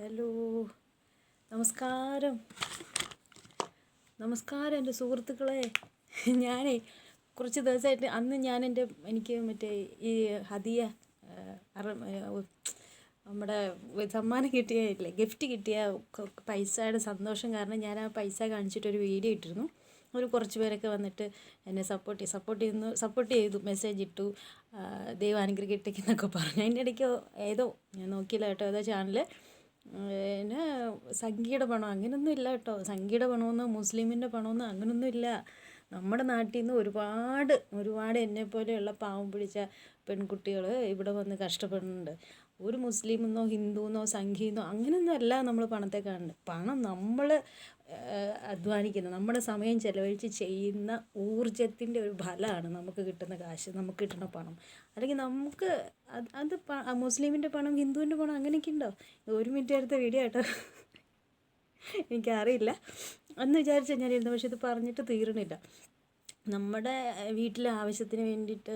Hello. നമസ്കാരം. നമസ്കാരം എന്റെ സുഹൃത്തുക്കളെ. ഞാനേ കുറച്ച് ദിവസമായിട്ട് അന്ന് ഞാൻ എന്റെ എനിക്ക് മറ്റേ ഈ ഹദിയ നമ്മുടെ സമ്മാനം കിട്ടിയല്ലേ ഗിഫ്റ്റ് കിട്ടിയ പൈസയുടെ സന്തോഷം കാരണം ഞാൻ ആ പൈസ കാണിച്ചിട്ടൊരു വീഡിയോ ഇട്ടിരുന്നു. ഒരു കുറച്ച് പേരൊക്കെ വന്നിട്ട് എന്നെ സപ്പോർട്ട് ചെയ്തു. സപ്പോർട്ട് ചെയ്യുന്നു സപ്പോർട്ട് ചെയ്തു മെസ്സേജ് ഇട്ടു. ദൈവം ദൈവം അനുഗ്രഹിക്കട്ടെന്നൊക്കെ പറഞ്ഞു. അതിന്റെ ഇടയ്ക്ക് ഏതോ ഞാൻ നോക്കിയില്ല കേട്ടോ ഏതോ ചാനൽ പിന്നെ സംഖ്യയുടെ പണം അങ്ങനെയൊന്നും ഇല്ല കേട്ടോ. സംഖ്യയുടെ പണമെന്നോ മുസ്ലിമിന്റെ പണമെന്നോ അങ്ങനെയൊന്നും ഇല്ല. നമ്മുടെ നാട്ടിൽ നിന്ന് ഒരുപാട് ഒരുപാട് എന്നെപ്പോലെയുള്ള പാവം പിടിച്ച പെൺകുട്ടികൾ ഇവിടെ വന്ന് കഷ്ടപ്പെടുന്നുണ്ട്. ഒരു മുസ്ലിമെന്നോ ഹിന്ദുവെന്നോ സംഘിയെന്നോ അങ്ങനെയൊന്നും അല്ല നമ്മൾ പണത്തെ കാണുന്നത്. പണം നമ്മൾ അധ്വാനിക്കുന്നത് നമ്മുടെ സമയം ചെലവഴിച്ച് ചെയ്യുന്ന ഊർജത്തിന്റെ ഒരു ഫലമാണ് നമുക്ക് കിട്ടുന്ന കാശ് നമുക്ക് കിട്ടുന്ന പണം. അല്ലെങ്കിൽ നമുക്ക് അത് അത് മുസ്ലിമിന്റെ പണം ഹിന്ദുവിന്റെ പണം അങ്ങനെയൊക്കെ ഉണ്ടോ? ഒരു മിനിറ്റ് അടുത്ത വീഡിയോ കേട്ടോ? എനിക്കറിയില്ല. അന്ന് വിചാരിച്ചാൽ ഞാനിരുന്നു പക്ഷെ ഇത് പറഞ്ഞിട്ട് തീരണില്ല നമ്മുടെ വീട്ടിലെ ആവശ്യത്തിന് വേണ്ടിയിട്ട്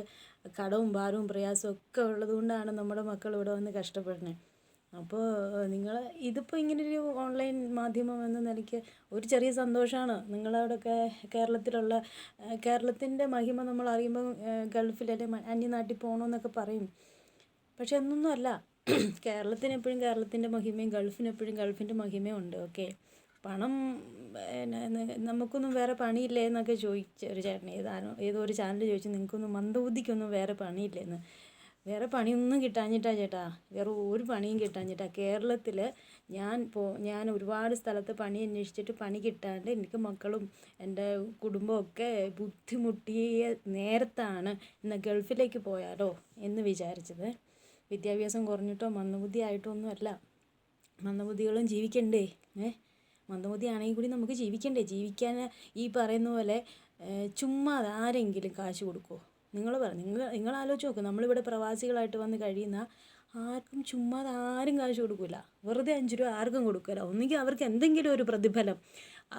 കടവും ഭാരവും പ്രയാസവും ഒക്കെ ഉള്ളത് കൊണ്ടാണ് നമ്മുടെ മക്കൾ ഇവിടെ വന്ന് കഷ്ടപ്പെടുന്നത്. അപ്പോൾ നിങ്ങൾ ഇതിപ്പോൾ ഇങ്ങനൊരു ഓൺലൈൻ മാധ്യമം എന്ന നിലയ്ക്ക് ഒരു ചെറിയ സന്തോഷമാണ് നിങ്ങളവിടെയൊക്കെ കേരളത്തിലുള്ള കേരളത്തിന്റെ മഹിമ നമ്മൾ അറിയുമ്പോൾ ഗൾഫിൽ അല്ലെങ്കിൽ അന്യനാട്ടിൽ പോകണമെന്നൊക്കെ പറയും. പക്ഷെ എന്നൊന്നും അല്ല കേരളത്തിന് എപ്പോഴും കേരളത്തിന്റെ മഹിമയും ഗൾഫിന് എപ്പോഴും ഗൾഫിന്റെ മഹിമയും ഉണ്ട്. ഓക്കെ? പണം നമുക്കൊന്നും വേറെ പണിയില്ലേ എന്നൊക്കെ ചോദിച്ച ഒരു ചേട്ടൻ ഏതാനോ ഏതോ ഒരു ചാനൽ ചോദിച്ചു നിങ്ങൾക്കൊന്നും മന്ദബുദ്ധിക്കൊന്നും വേറെ പണിയില്ലേന്ന് വേറെ പണിയൊന്നും കിട്ടാഞ്ഞിട്ടാ ചേട്ടാ വേറെ ഒരു പണിയും കിട്ടാഞ്ഞിട്ടാ. കേരളത്തിൽ ഞാൻ പോ ഞാൻ ഒരുപാട് സ്ഥലത്ത് പണി അന്വേഷിച്ചിട്ട് പണി കിട്ടാണ്ട് എനിക്ക് മക്കളും എന്റെ കുടുംബമൊക്കെ ബുദ്ധിമുട്ടിയ നേരത്താണ് ഇന്ന് ഗൾഫിലേക്ക് പോയാലോ എന്ന് വിചാരിച്ചത്. വിദ്യാഭ്യാസം കുറഞ്ഞിട്ടോ മന്ദബുദ്ധി ആയിട്ടോ ഒന്നുമല്ല. മന്ദബുദ്ധികളും ജീവിക്കണ്ടേ ഏ? മന്ദബുദ്ധി ആണെങ്കിൽ കൂടി നമുക്ക് ജീവിക്കണ്ടേ? ജീവിക്കാൻ ഈ പറയുന്ന പോലെ ചുമ്മാ ആരെങ്കിലും കാശ് കൊടുക്കുമോ നിങ്ങൾ പറ നിങ്ങൾ നിങ്ങൾ ആലോചിച്ച് നോക്ക്. നമ്മളിവിടെ പ്രവാസികളായിട്ട് വന്ന് കഴിയുന്ന ആർക്കും ചുമ്മാ ആരും കാശ് കൊടുക്കില്ല വെറുതെ അഞ്ച് രൂപ ആർക്കും കൊടുക്കില്ല ഒന്നുകിൽ അവർക്ക് എന്തെങ്കിലും ഒരു പ്രതിഫലം.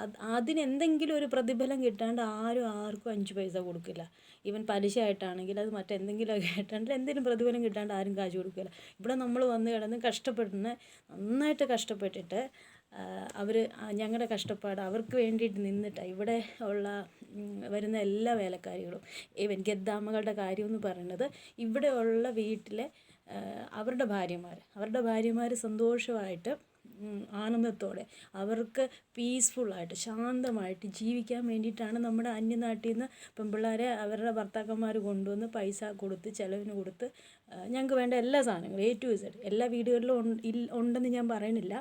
അത് അതിന് എന്തെങ്കിലും ഒരു പ്രതിഫലം കിട്ടാണ്ട് ആരും ആർക്കും അഞ്ച് പൈസ കൊടുക്കില്ല. ഈവൻ പലിശ ആയിട്ടാണെങ്കിൽ അത് മറ്റെന്തെങ്കിലുമൊക്കെ ആയിട്ടാണെങ്കിൽ എന്തെങ്കിലും പ്രതിഫലം കിട്ടാണ്ട് ആരും കാശ് കൊടുക്കില്ല. ഇവിടെ നമ്മൾ വന്ന് കിടന്ന് കഷ്ടപ്പെടുന്ന നന്നായിട്ട് കഷ്ടപ്പെട്ടിട്ട് അവർ ഞങ്ങളുടെ കഷ്ടപ്പാട് അവർക്ക് വേണ്ടിയിട്ട് നിന്നിട്ട് ഇവിടെ ഉള്ള വരുന്ന എല്ലാ വേലക്കാരികളും ഈവൻ ഗദ്ദാമകളുടെ കാര്യം എന്ന് പറയുന്നത് ഇവിടെ ഉള്ള വീട്ടിലെ അവരുടെ ഭാര്യമാർ അവരുടെ ഭാര്യമാർ സന്തോഷമായിട്ട് ആനന്ദത്തോടെ അവർക്ക് പീസ്ഫുള്ളായിട്ട് ശാന്തമായിട്ട് ജീവിക്കാൻ വേണ്ടിയിട്ടാണ് നമ്മുടെ അന്യനാട്ടിൽ നിന്ന് പെൺപിള്ളേരെ അവരുടെ ഭർത്താക്കന്മാർ കൊണ്ടുവന്ന് പൈസ കൊടുത്ത് ചിലവിന് കൊടുത്ത് ഞങ്ങൾക്ക് വേണ്ട എല്ലാ സാധനങ്ങളും എ ടു ഇസഡ് എല്ലാ വീടുകളിലും ഉണ്ടെന്ന് ഞാൻ പറയണില്ല.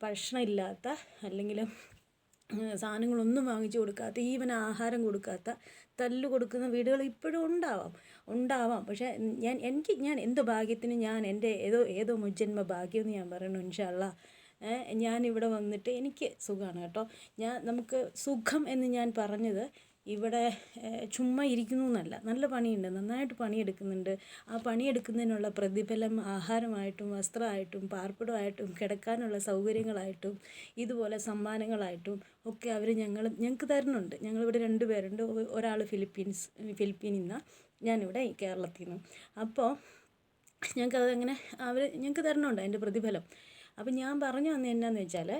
ഭക്ഷണം ഇല്ലാത്ത അല്ലെങ്കിൽ സാധനങ്ങളൊന്നും വാങ്ങിച്ചു കൊടുക്കാത്ത ഈവൻ ആഹാരം കൊടുക്കാത്ത തല്ല് കൊടുക്കുന്ന വീടുകൾ ഇപ്പോഴും ഉണ്ടാവാം. ഉണ്ടാവാം. പക്ഷേ ഞാൻ എനിക്ക് ഞാൻ എന്ത് ഭാഗ്യത്തിന് ഞാൻ എന്റെ ഏതോ ഏതോ മുജ്ജന്മ ഭാഗ്യം എന്ന് ഞാൻ പറയണു ഇൻഷാല്ല ഞാൻ ഇവിടെ വന്നിട്ട് എനിക്ക് സുഖമാണ് കേട്ടോ. ഞാൻ നമുക്ക് സുഖം എന്ന് ഞാൻ പറഞ്ഞത് ഇവിടെ ചുമ്മാ ഇരിക്കുന്നു എന്നല്ല. നല്ല പണിയുണ്ട്. നന്നായിട്ട് പണിയെടുക്കുന്നുണ്ട്. ആ പണിയെടുക്കുന്നതിനുള്ള പ്രതിഫലം ആഹാരമായിട്ടും വസ്ത്രമായിട്ടും പാർപ്പിടമായിട്ടും കിടക്കാനുള്ള സൗകര്യങ്ങളായിട്ടും ഇതുപോലെ സമ്മാനങ്ങളായിട്ടും ഒക്കെ അവർ ഞങ്ങൾ ഞങ്ങൾക്ക് തരുന്നുണ്ട്. ഞങ്ങളിവിടെ രണ്ട് പേരുണ്ട്. ഒരാൾ ഫിലിപ്പീൻസ് ഫിലിപ്പീനിൽ നിന്നാണ് ഞാനിവിടെ കേരളത്തിൽ നിന്ന്. അപ്പോൾ ഞങ്ങൾക്ക് അതങ്ങനെ അവർ ഞങ്ങൾക്ക് തരണമുണ്ട് അതിന്റെ പ്രതിഫലം. അപ്പം ഞാൻ പറഞ്ഞു വന്നത് എന്നാന്ന് വെച്ചാൽ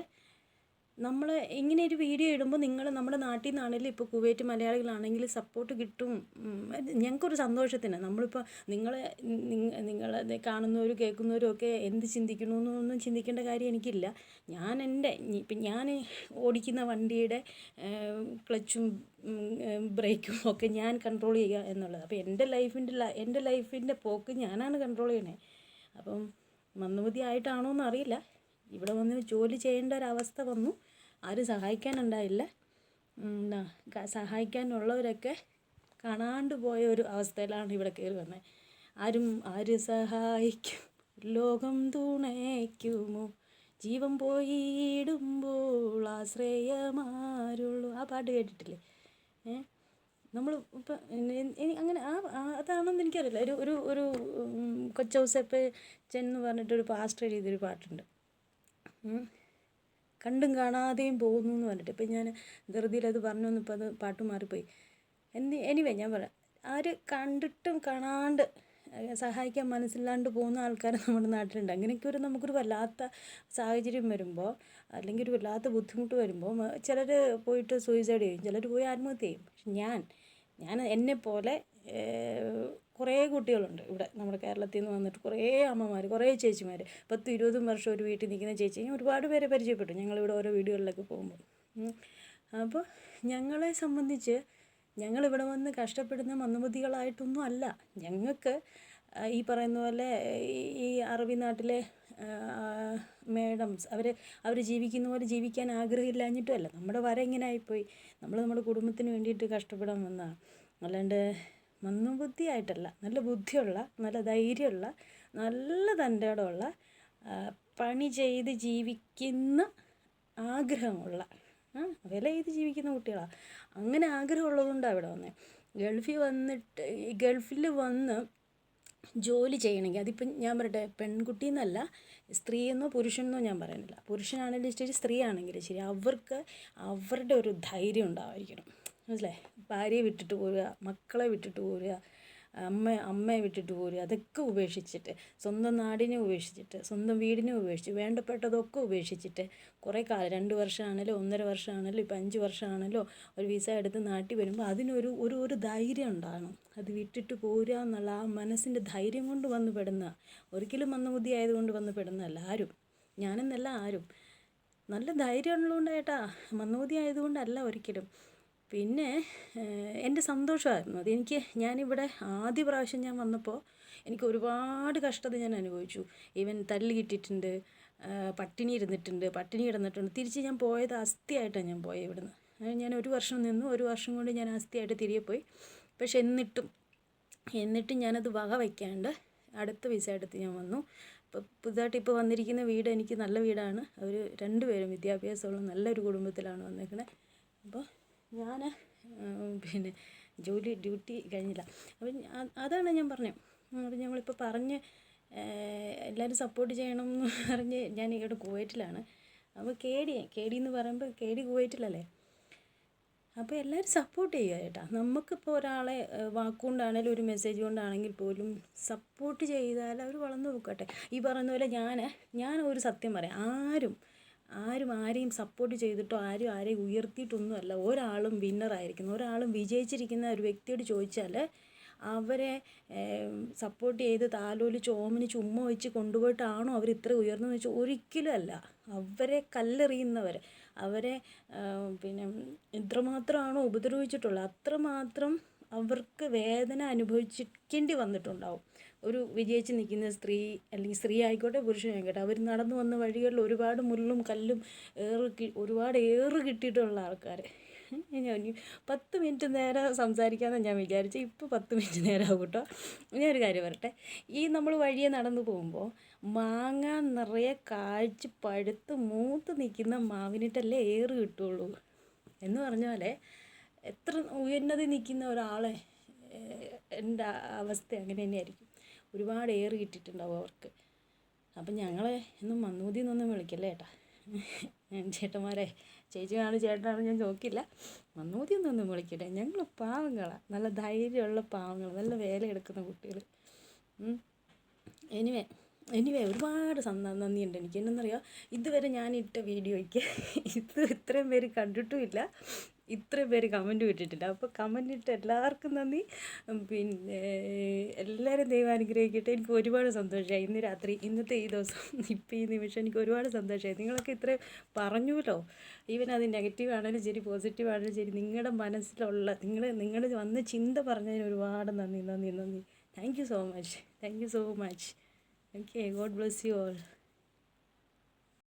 നമ്മൾ ഇങ്ങനെ ഒരു വീഡിയോ ഇടുമ്പോൾ നിങ്ങൾ നമ്മുടെ നാട്ടിൽ നിന്നാണെങ്കിലും ഇപ്പോൾ കുവൈറ്റ് മലയാളികളാണെങ്കിൽ സപ്പോർട്ട് കിട്ടും. ഞങ്ങൾക്കൊരു സന്തോഷത്തിന്. നമ്മളിപ്പോൾ നിങ്ങൾ നിങ്ങൾ കാണുന്നവരും കേൾക്കുന്നവരും ഒക്കെ എന്ത് ചിന്തിക്കണമെന്നൊന്നും ചിന്തിക്കേണ്ട കാര്യം എനിക്കില്ല. ഞാൻ എന്റെ ഇപ്പം ഞാൻ ഓടിക്കുന്ന വണ്ടിയുടെ ക്ലച്ചും ബ്രേക്കും ഒക്കെ ഞാൻ കൺട്രോൾ ചെയ്യുക എന്നുള്ളത്. അപ്പോൾ എന്റെ ലൈഫിന്റെ എന്റെ ലൈഫിന്റെ പോക്ക് ഞാനാണ് കൺട്രോൾ ചെയ്യണേ. അപ്പം മന്ദബുദ്ധി ആയിട്ടാണോ എന്നറിയില്ല ഇവിടെ വന്ന് ജോലി ചെയ്യേണ്ട ഒരവസ്ഥ വന്നു. ആരും സഹായിക്കാനുണ്ടായില്ല. എന്താ സഹായിക്കാനുള്ളവരൊക്കെ കാണാണ്ട് പോയ ഒരു അവസ്ഥയിലാണ് ഇവിടെ കയറി വന്നത് ആരും ആര് സഹായിക്കും? ലോകം തുണയ്ക്കുമോ ജീവൻ പോയിടുമ്പോൾ ആശ്രയമാരുള്ളൂ. ആ പാട്ട് കേട്ടിട്ടില്ലേ? ഏ? നമ്മൾ ഇപ്പം അങ്ങനെ ആ അതാണെന്ന് എനിക്കറിയില്ല. ഒരു ഒരു ഒരു കൊച്ചൗസപ്പ് ചെന്ന് പറഞ്ഞിട്ടൊരു പാസ്റ്റർ എഴുതിയൊരു പാട്ടുണ്ട്. കണ്ടും കാണാതെയും പോകുന്നു എന്ന് പറഞ്ഞിട്ട്. ഇപ്പം ഞാൻ ധൃതിയിൽ അത് പറഞ്ഞു വന്നപ്പോൾ അത് പാട്ട് മാറിപ്പോയി. എന്ത് എനിവേ ഞാൻ പറയാം. ആര് കണ്ടിട്ടും കാണാണ്ട് സഹായിക്കാൻ മനസ്സില്ലാണ്ട് പോകുന്ന ആൾക്കാർ നമ്മുടെ നാട്ടിലുണ്ട്. അങ്ങനെയൊക്കെ ഒരു നമുക്കൊരു വല്ലാത്ത സാഹചര്യം വരുമ്പോൾ അല്ലെങ്കിൽ ഒരു വല്ലാത്ത ബുദ്ധിമുട്ട് വരുമ്പോൾ ചിലർ പോയിട്ട് സൂയിസൈഡ് ചെയ്യും. ചിലർ പോയി ആത്മഹത്യ ചെയ്യും. പക്ഷെ ഞാൻ ഞാൻ എന്നെപ്പോലെ ഏഹ് കുറേ കുട്ടികളുണ്ട് ഇവിടെ നമ്മുടെ കേരളത്തിൽ നിന്ന് വന്നിട്ട് കുറേ അമ്മമാർ കുറേ ചേച്ചിമാർ പത്തും ഇരുപതും വർഷം ഒരു വീട്ടിൽ നിൽക്കുന്ന ചേച്ചി. ഞാൻ ഒരുപാട് പേരെ പരിചയപ്പെട്ടു. ഞങ്ങളിവിടെ ഓരോ വീടുകളിലൊക്കെ പോകുമ്പോൾ. അപ്പോൾ ഞങ്ങളെ സംബന്ധിച്ച് ഞങ്ങളിവിടെ വന്ന് കഷ്ടപ്പെടുന്ന മന്ദബുദ്ധികളായിട്ടൊന്നും അല്ല. ഞങ്ങൾക്ക് ഈ പറയുന്ന പോലെ ഈ- അറബി നാട്ടിലെ മേഡംസ് അവർ അവർ ജീവിക്കുന്ന പോലെ ജീവിക്കാൻ ആഗ്രഹമില്ലാഞ്ഞിട്ടുമല്ല നമ്മുടെ വര ഇങ്ങനെ ആയിപ്പോയി. നമ്മൾ നമ്മുടെ കുടുംബത്തിന് വേണ്ടിയിട്ട് കഷ്ടപ്പെടാൻ വന്നതാണ്. അല്ലാണ്ട് മന്ദബുദ്ധിയായിട്ടല്ല നല്ല ബുദ്ധിയുള്ള നല്ല ധൈര്യമുള്ള നല്ല തന്റെടമുള്ള പണി ചെയ്ത് ജീവിക്കുന്ന ആഗ്രഹമുള്ള വില ചെയ്ത് ജീവിക്കുന്ന കുട്ടികളാണ് അങ്ങനെ ആഗ്രഹമുള്ളതുകൊണ്ടാണ് അവിടെ വന്നത് ഗൾഫിൽ വന്നിട്ട് ഗൾഫിൽ വന്ന് ജോലി ചെയ്യണമെങ്കിൽ അതിപ്പം ഞാൻ പറയട്ടെ പെൺകുട്ടി എന്നല്ല സ്ത്രീ എന്നോ പുരുഷനെന്നോ ഞാൻ പറയുന്നില്ല. പുരുഷനാണെങ്കിലും ശരി സ്ത്രീ ആണെങ്കിലും ശരി അവർക്ക് അവരുടെ ഒരു ധൈര്യം ഉണ്ടായിരിക്കണം. മനസ്സിലായി? ഭാര്യയെ വിട്ടിട്ട് പോരുക മക്കളെ വിട്ടിട്ട് പോരുക അമ്മ അമ്മയെ വിട്ടിട്ട് പോരുക അതൊക്കെ ഉപേക്ഷിച്ചിട്ട് സ്വന്തം നാടിനെ ഉപേക്ഷിച്ചിട്ട് സ്വന്തം വീടിനെ ഉപേക്ഷിച്ച് വേണ്ടപ്പെട്ടതൊക്കെ ഉപേക്ഷിച്ചിട്ട് കുറേ കാലം രണ്ട് വർഷമാണല്ലോ ഒന്നര വർഷമാണല്ലോ ഇപ്പം അഞ്ച് വർഷമാണല്ലോ ഒരു വിസ എടുത്ത് നാട്ടിൽ വരുമ്പോൾ അതിനൊരു ഒരു ഒരു ധൈര്യം ഉണ്ടാകണം. അത് വിട്ടിട്ട് പോരുക എന്നുള്ള ആ മനസ്സിന്റെ ധൈര്യം കൊണ്ട് വന്ന് പെടുന്ന ഒരിക്കലും മന്ദബുദ്ധി ആയതുകൊണ്ട് വന്ന് പെടുന്നതല്ല ആരും. ഞാനെന്നല്ല ആരും. നല്ല ധൈര്യം ഉള്ളതുകൊണ്ടായിട്ടാ മന്ദബുദ്ധി ആയതുകൊണ്ടല്ല ഒരിക്കലും. പിന്നെ എന്റെ സന്തോഷമായിരുന്നു അതെനിക്ക് ഞാനിവിടെ ആദ്യ പ്രാവശ്യം ഞാൻ വന്നപ്പോൾ എനിക്ക് ഒരുപാട് കഷ്ടത ഞാൻ അനുഭവിച്ചു. ഈവൻ തല്ല് കിട്ടിയിട്ടുണ്ട് പട്ടിണി ഇരുന്നിട്ടുണ്ട് പട്ടിണി കിടന്നിട്ടുണ്ട്. തിരിച്ച് ഞാൻ പോയത് അസ്ഥിയായിട്ടാണ് ഞാൻ പോയത് ഇവിടുന്ന്. ഞാൻ ഒരു വർഷം നിന്നു. ഒരു വർഷം കൊണ്ട് ഞാൻ അസ്ഥിയായിട്ട് തിരികെ പോയി. പക്ഷെ എന്നിട്ടും എന്നിട്ടും ഞാനത് വക വയ്ക്കാണ്ട് അടുത്ത വിസ എടുത്ത് ഞാൻ വന്നു. ഇപ്പോൾ പുതുതായിട്ട് ഇപ്പോൾ വന്നിരിക്കുന്ന വീട് എനിക്ക് നല്ല വീടാണ്. അവർ രണ്ടുപേരും വിദ്യാഭ്യാസമുള്ള നല്ലൊരു കുടുംബത്തിലാണ് വന്നിരിക്കുന്നത് അപ്പോൾ ഞാൻ പിന്നെ ജോലി ഡ്യൂട്ടി കഴിഞ്ഞില്ല. അപ്പം അതാണ് ഞാൻ പറഞ്ഞത് അപ്പം ഞങ്ങളിപ്പോൾ പറഞ്ഞ് എല്ലാവരും സപ്പോർട്ട് ചെയ്യണം എന്ന് പറഞ്ഞ് ഞാൻ ഇവിടെ കുവൈറ്റിലാണ്. അപ്പോൾ കേടി കേടി എന്ന് പറയുമ്പോൾ കേടി കുവൈറ്റിലല്ലേ? അപ്പോൾ എല്ലാവരും സപ്പോർട്ട് ചെയ്യുക ചേട്ടാ. നമുക്കിപ്പോൾ ഒരാളെ വാക്കുകൊണ്ടാണെങ്കിലും ഒരു മെസ്സേജ് കൊണ്ടാണെങ്കിൽ പോലും സപ്പോർട്ട് ചെയ്താൽ അവർ വളർന്നു പോക്കട്ടെ ഈ പറയുന്ന പോലെ ഞാൻ ഞാൻ ഒരു സത്യം പറയാം. ആരും ആരും ആരെയും സപ്പോർട്ട് ചെയ്തിട്ടോ ആരും ആരെയും ഉയർത്തിയിട്ടൊന്നുമല്ല. ഒരാളും വിന്നറായിരിക്കുന്നു ഒരാളും വിജയിച്ചിരിക്കുന്ന ഒരു വ്യക്തിയോട് ചോദിച്ചാൽ അവരെ സപ്പോർട്ട് ചെയ്ത് താലോലിച്ച് ചോമന് ചുമ്മാ വെച്ച് കൊണ്ടുപോയിട്ടാണോ അവർ ഇത്ര ഉയർന്നു വെച്ചാൽ ഒരിക്കലും അല്ല. അവരെ കല്ലെറിയുന്നവർ അവരെ പിന്നെ ഇത്രമാത്രമാണോ ഉപദ്രവിച്ചിട്ടുള്ളത് അത്രമാത്രം അവർക്ക് വേദന അനുഭവിച്ചിരിക്കേണ്ടി വന്നിട്ടുണ്ടാവും. ഒരു വിജയിച്ച് നിൽക്കുന്ന സ്ത്രീ അല്ലെങ്കിൽ സ്ത്രീ ആയിക്കോട്ടെ പുരുഷനായിക്കോട്ടെ അവർ നടന്നു വന്ന വഴികളിൽ ഒരുപാട് മുള്ളും കല്ലും ഏറ് ഒരുപാട് ഏറ് കിട്ടിയിട്ടുള്ള ആൾക്കാർ ഞാൻ പത്ത് മിനിറ്റ് നേരം സംസാരിക്കാമെന്ന് ഞാൻ വിചാരിച്ചു ഇപ്പോൾ പത്ത് മിനിറ്റ് നേരം നേരമാകും കേട്ടോ ഞാനൊരു കാര്യം പറട്ടെ ഈ നമ്മൾ വഴിയെ നടന്നു പോകുമ്പോൾ മാങ്ങ നിറയെ കാഴ്ച പഴുത്ത് മൂത്ത് നിൽക്കുന്ന മാവിനിട്ടല്ലേ ഏറ് കിട്ടുള്ളൂ എന്ന് പറഞ്ഞ പോലെ എത്ര ഉയർന്നതി നിൽക്കുന്ന ഒരാളെ എന്റെ അവസ്ഥ അങ്ങനെ തന്നെയായിരിക്കും. ഒരുപാട് ഏറ് കിട്ടിയിട്ടുണ്ടാവും അവർക്ക്. അപ്പം ഞങ്ങളെ ഒന്നും മന്നൂതി എന്നൊന്നും വിളിക്കല്ലേ ഏട്ടാ? ചേട്ടന്മാരെ ചേച്ചിയാണ് ചേട്ടനാണ് ഞാൻ നോക്കില്ല മന്നൂതി എന്നൊന്നും വിളിക്കട്ടെ. ഞങ്ങൾ പാവങ്ങളാണ് നല്ല ധൈര്യമുള്ള പാവങ്ങൾ. നല്ല വേല എടുക്കുന്ന കുട്ടികൾ. എനിവേ എനിവേ ഒരുപാട് നന്ദിയുണ്ട് എനിക്ക്. എന്നറിയാം? ഇതുവരെ ഞാൻ ഇട്ട വീഡിയോയ്ക്ക് ഇത് ഇത്രയും പേര് കണ്ടിട്ടും ഇത്രയും പേര് കമന്റ് ഇട്ടിട്ടില്ല. അപ്പോൾ കമന്റ് ഇട്ട് എല്ലാവർക്കും നന്ദി. പിന്നെ എല്ലാവരും ദൈവം അനുഗ്രഹിക്കട്ടെ. എനിക്ക് ഒരുപാട് സന്തോഷമായി ഇന്ന് രാത്രി ഇന്നത്തെ ഈ ദിവസം ഇപ്പോൾ ഈ നിമിഷം എനിക്ക് ഒരുപാട് സന്തോഷമായി നിങ്ങളൊക്കെ ഇത്ര പറഞ്ഞുല്ലോ. ഈവൻ അത് നെഗറ്റീവ് ആണെങ്കിലും ശരി പോസിറ്റീവ് ആണെങ്കിലും ശരി. നിങ്ങളുടെ മനസ്സിലുള്ള നിങ്ങൾ നിങ്ങൾ വന്ന ചിന്ത പറഞ്ഞതിന് ഒരുപാട് നന്ദി നന്ദി നന്ദി. Thank you so much thank you so much okay God bless you all